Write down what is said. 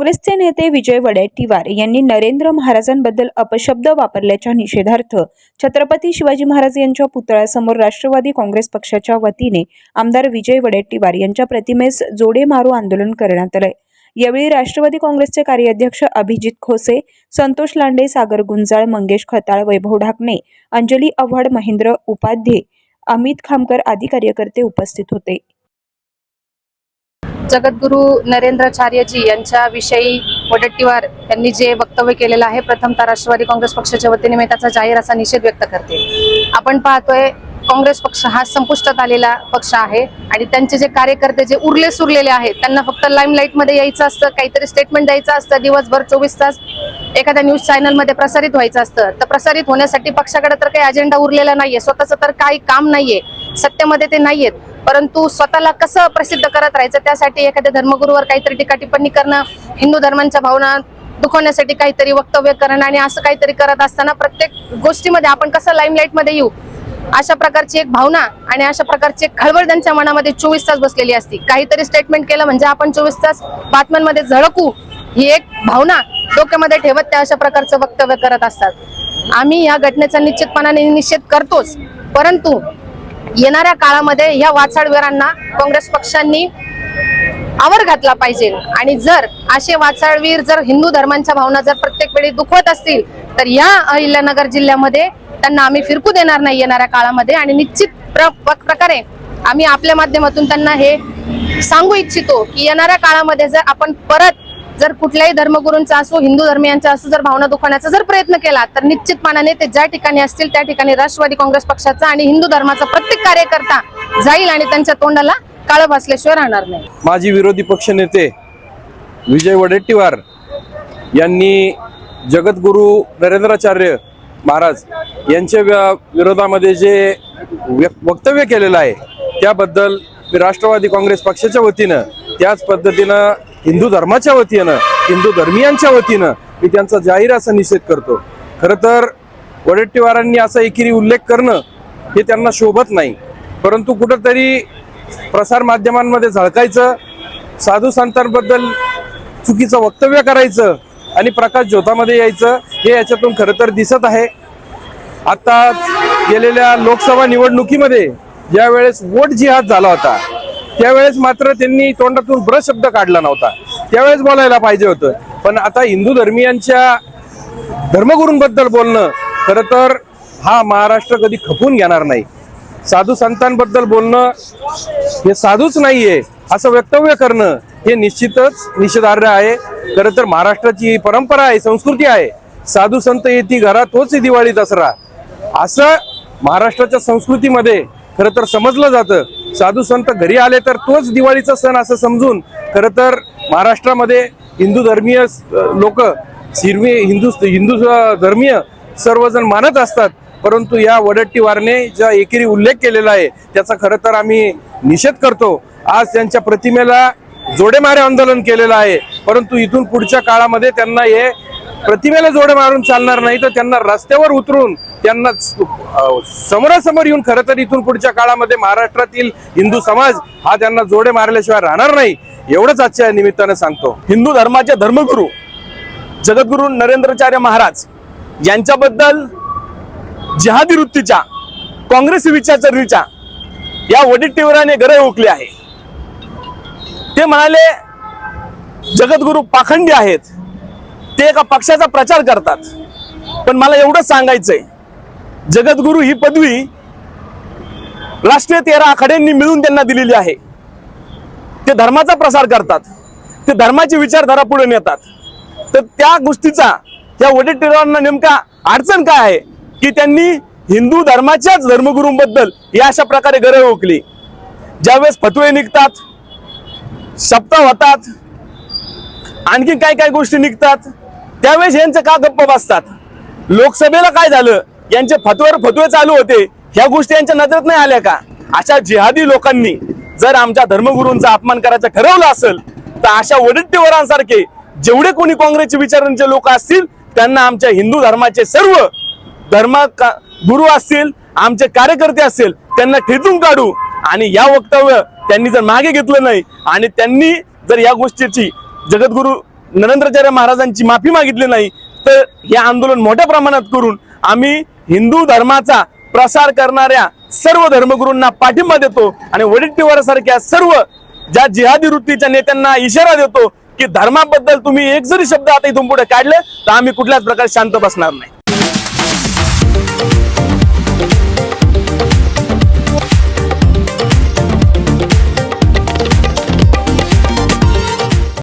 काँग्रेसचे नेते विजय वडेट्टीवार यांनी नरेंद्र महाराजांबद्दल अपशब्द वापरल्याच्या निषेधार्थ छत्रपती शिवाजी महाराज यांच्या पुतळ्यासमोर राष्ट्रवादी काँग्रेस पक्षाच्या वतीने आमदार विजय वडेट्टीवार यांच्या प्रतिमेस जोडे मारू आंदोलन करण्यात आलंय. यावेळी राष्ट्रवादी काँग्रेसचे कार्याध्यक्ष अभिजित खोसे संतोष लांडे सागर गुंजाळ मंगेश खताळ वैभव ढाकणे अंजली आव्हाड महेंद्र उपाध्ये अमित खामकर आदी कार्यकर्ते उपस्थित होते. जगद्गुरू नरेंद्रचार्यजी यांच्याविषयी वडट्टीवार यांनी जे वक्तव्य केलेलं आहे प्रथमतः राष्ट्रवादी काँग्रेस पक्षाच्या वतीने मी त्याचा जाहीर असा निषेध व्यक्त करते. आपण पाहतोय काँग्रेस पक्ष हा संपुष्टात आलेला पक्ष आहे आणि त्यांचे जे कार्यकर्ते जे उरले सुरलेले आहेत त्यांना फक्त लाईमलाईटमध्ये यायचं असतं काहीतरी स्टेटमेंट द्यायचं असतं दिवसभर चोवीस तास एखाद्या न्यूज चॅनलमध्ये प्रसारित व्हायचं असतं. तर प्रसारित होण्यासाठी पक्षाकडे तर काही अजेंडा उरलेला नाहीये स्वतःचं तर काही काम नाहीये. सत्तेमध्ये ते नाहीयेत. परंतु स्वतःला कसं प्रसिद्ध करत राहायचं त्यासाठी एखाद्या धर्मगुरूवर काहीतरी टीका टिप्पणी करणं हिंदू धर्मांच्या भावना दुखवण्यासाठी काहीतरी वक्तव्य करणं आणि असं काहीतरी करत असताना प्रत्येक गोष्टीमध्ये आपण कसं लाईमलाईटमध्ये येऊ अशा प्रकारची एक भावना आणि अशा प्रकारची एक खळबळ त्यांच्या मनामध्ये चोवीस तास बसलेली असती. काहीतरी स्टेटमेंट केलं म्हणजे आपण चोवीस तास बातम्यांमध्ये झळकू ही एक भावना डोक्यामध्ये ठेवत त्या अशा प्रकारचं वक्तव्य करत असतात. आम्ही या घटनेचा निश्चितपणाने निषेध करतोच परंतु येणाऱ्या काळामध्ये या वाचाडवीरांना काँग्रेस पक्षांनी आवर घातला पाहिजे. आणि जर असे वाचाळवीर जर हिंदू धर्मांच्या भावना जर प्रत्येक वेळी दुखवत असतील तर या अहिल्यानगर जिल्ह्यामध्ये त्यांना आम्ही फिरकू देणार नाही येणाऱ्या काळामध्ये. आणि निश्चित प्र प्रकारे आम्ही आपल्या माध्यमातून त्यांना हे सांगू इच्छितो की येणाऱ्या काळामध्ये जर आपण परत जर कुठल्याही धर्मगुरूंचा असो हिंदू धर्मियांचा असो जर भावना दुखवण्याचा जर प्रयत्न केला तर निश्चितपणाने ते ज्या ठिकाणी असतील त्या ठिकाणी राष्ट्रवादी काँग्रेस पक्षाचा आणि हिंदू धर्माचा प्रत्येक कार्यकर्ता जाईल आणि त्यांच्या तोंडाला काळं भासल्याशिवाय राहणार नाही. माजी विरोधी पक्षनेते विजय वडेट्टीवार यांनी जगद्गुरू नरेंद्राचार्य महाराज यांच्या विरोधामध्ये जे वक्तव्य केलेलं आहे त्याबद्दल मी राष्ट्रवादी काँग्रेस पक्षाच्या वतीनं त्याच पद्धतीनं हिंदू धर्माच्या वतीनं हिंदू धर्मियांच्या वतीनं मी त्यांचा जाहीर असा निषेध करतो. खरं तर वडेट्टीवारांनी असा एकेरी उल्लेख करणं हे त्यांना शोभत नाही. परंतु कुठंतरी प्रसार माध्यमांमध्ये झळकायचं साधू संतांबद्दल चुकीचं वक्तव्य करायचं आणि प्रकाश ज्योतामध्ये यायचं हे याच्यातून खरं तर दिसत आहे. आता गेलेल्या लोकसभा निवडणुकीमध्ये ज्यावेळेस वोट जिहाद झाला होता त्यावेळेस मात्र त्यांनी तोंडातून ब्र शब्द काढला नव्हता. त्यावेळेस बोलायला पाहिजे होतं. पण आता हिंदू धर्मियांच्या धर्मगुरूंबद्दल बोलणं खरं तर हा महाराष्ट्र कधी खपून घेणार नाही. साधू संतांबद्दल बोलणं हे साधूच नाहीये असं वक्तव्य करणं हे निश्चितच निषेधार्ह आहे. खरं तर महाराष्ट्राची ही परंपरा आहे संस्कृती आहे. साधू संत येती घरा तोच दिवाळी दसरा. असं महाराष्ट्राच्या संस्कृतीमध्ये खरं तर समजलं जातं. साधू संत घरी आले तर तोच दिवाळीचा सण असं समजून खरं तर महाराष्ट्रामध्ये हिंदू धर्मीय लोक हिरवी हिंदू हिंदू धर्मीय सर्वजण मानत असतात. परंतु या वडट्टीवारने ज्या एकेरी उल्लेख केलेला आहे त्याचा खरं तर आम्ही निषेध करतो. आज त्यांच्या प्रतिमेला जोडेमारे आंदोलन केलेलं आहे. परंतु इथून पुढच्या काळामध्ये त्यांना हे प्रतिमेला जोडे मारून चालणार नाही तर त्यांना रस्त्यावर उतरून त्यांना अं, समोरासमोर येऊन खरं तर इथून पुढच्या काळामध्ये महाराष्ट्रातील हिंदू समाज हा त्यांना जोडे मारल्याशिवाय राहणार नाही एवढंच आजच्या निमित्तानं सांगतो. हिंदू धर्माचे धर्मगुरू जगद्गुरू नरेंद्राचार्य महाराज यांच्याबद्दल जिहादी वृत्तीच्या काँग्रेस विचारसरणीच्या या वडिट्टीवराने गरज ओकली आहे. ते म्हणाले जगद्गुरू पाखंडी आहेत. ते एका पक्षाचा प्रचार करतात. पण मला एवढंच सांगायचंय जगद्गुरू ही पदवी राष्ट्रीय तेरा आखाड्यांनी मिळून त्यांना दिलेली आहे. ते धर्माचा प्रसार करतात. ते धर्माची विचारधारा पुढे नेतात. तर त्या गोष्टीचा त्या वडीलटिरांना नेमका अडचण काय आहे? की त्यांनी हिंदू धर्माच्याच धर्मगुरूंबद्दल या अशा प्रकारे गरज ओकली ज्यावेळेस फतवे निघतात सप्ताह होतात आणखी काय काय गोष्टी निघतात त्यावेळेस यांचं का गप्प बसतात? लोकसभेला काय झालं? यांचे फतवर फतवे चालू होते. ह्या गोष्टी यांच्या नजरेत नाही आल्या का? अशा जिहादी लोकांनी जर आमच्या धर्मगुरूंचा अपमान करायचं ठरवलं असेल तर अशा वडिट्टीवरांसारखे जेवढे कोणी काँग्रेसचे विचारांचे लोक असतील त्यांना आमच्या हिंदू धर्माचे सर्व धर्म गुरु असतील आमचे कार्यकर्ते असतील त्यांना ठेचून काढू. आणि या वक्तव्य त्यांनी जर मागे घेतलं नाही आणि त्यांनी जर या गोष्टीची जगद्गुरु नरेंद्राचार्य महाराजांची माफी मागितली नाही तर हे आंदोलन मोठ्या प्रमाणात करून आम्ही हिंदू धर्माचा प्रसार करणाऱ्या सर्व धर्मगुरूंना पाठिंबा देतो आणि वडेट्टीवारासारख्या सर्व ज्या जिहादी वृत्तीच्या नेत्यांना इशारा देतो की धर्माबद्दल तुम्ही एक जरी शब्द आता इथून पुढे काढले तर आम्ही कुठल्याच प्रकारे शांत बसणार नाही.